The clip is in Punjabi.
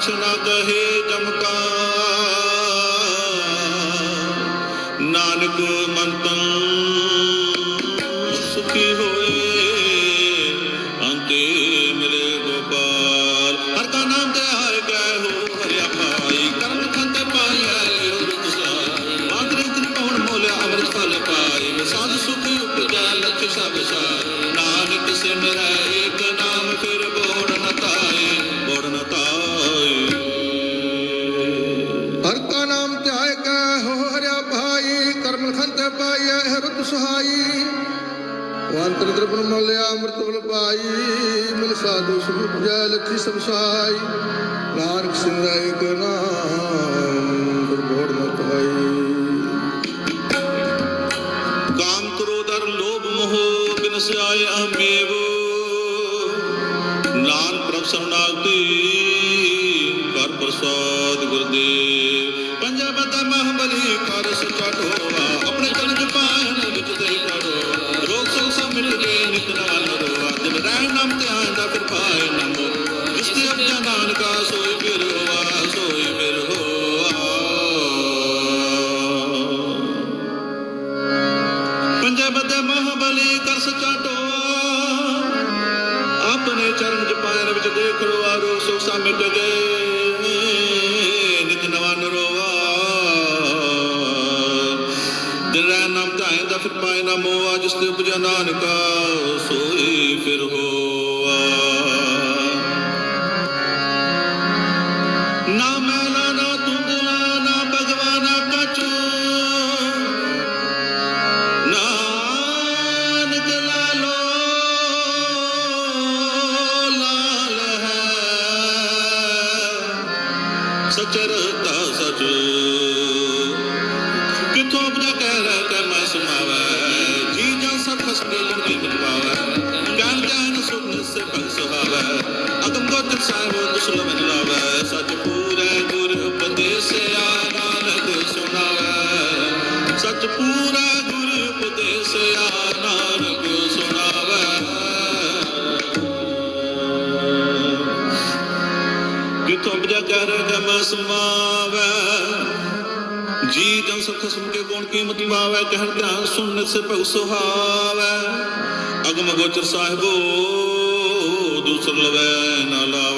ਕਿਛ ਨਾ ਕਹੇ ਜਮਕਾ ਨਾਨਕ ਮੰਤੰ ਸੁਖੀ ਹਰਤ ਸੁਹਾਈ ਵਾੰਤਰ ਦਰਪਨ ਮਲਿਆ ਅੰਮ੍ਰਿਤ ਬਲ ਪਾਈ। ਮਿਲ ਸਾਧੂ ਸੁਖ ਜੈ ਲਖੀ ਸਭ ਸਾਈ। ਨਾਨਕ ਸਿਮਰੈ ਏਕ ਨਾਮ ਗੁਰ ਬੋੜ ਨ ਪਾਈ। ਕਾਮ ਕ੍ਰੋਧ ਅਰ ਲੋਭ ਮੋਹ, ਬਿਨ ਸਿਆਏ ਅਹਮੇਵ ਨਾਨ ਪ੍ਰਭ ਸਰਨਾਗਤੀ ਬੱਦੇ ਮਹਾਬਲੀ ਕਰ ਸਚਾ ਟੋਆ ਆਪਣੇ ਚਰਨ ਚ ਪਾਇਰ ਵਿੱਚ ਦੇਖ ਲੋ ਆਰੋ ਸੋ ਸਾ ਮਿਟ ਗਏ ਨਿਤ ਨਵਾਂ ਨਰੋਵਾ ਦਿਨ ਰਹਿ ਨਾਮ ਧਾਏ ਦਾ ਫਿਰ ਪਾਏ ਨਾ ਮੋਆ, ਜਿਸ ਤੇ ਉਪਜਾ ਨਾਨਕਾ, ਸੋਈ ਫਿਰ ਹੋਆ। ਨਾ ਸਚਰਤਾ ਸਚ ਸੁਣਾਵੇ ਕਿਥੋਂ ਉਪਜਾ ਕਹਿ ਜੀ ਜਨ ਸਖ ਸੁਣ ਕੇ ਕੋਣ ਕੀਮਤ ਪਾਵੇ, ਕਹਿਣ ਧਿਆਨ ਸੁਣਨ ਸੇ ਭਗ ਸੁਹਾਵੇ। ਅਗਮ ਗੋਚਰ ਸਾਹਿਬੋ, ਦੂਸਰ ਲਵੈ ਨਾ ਲਾਵੇ।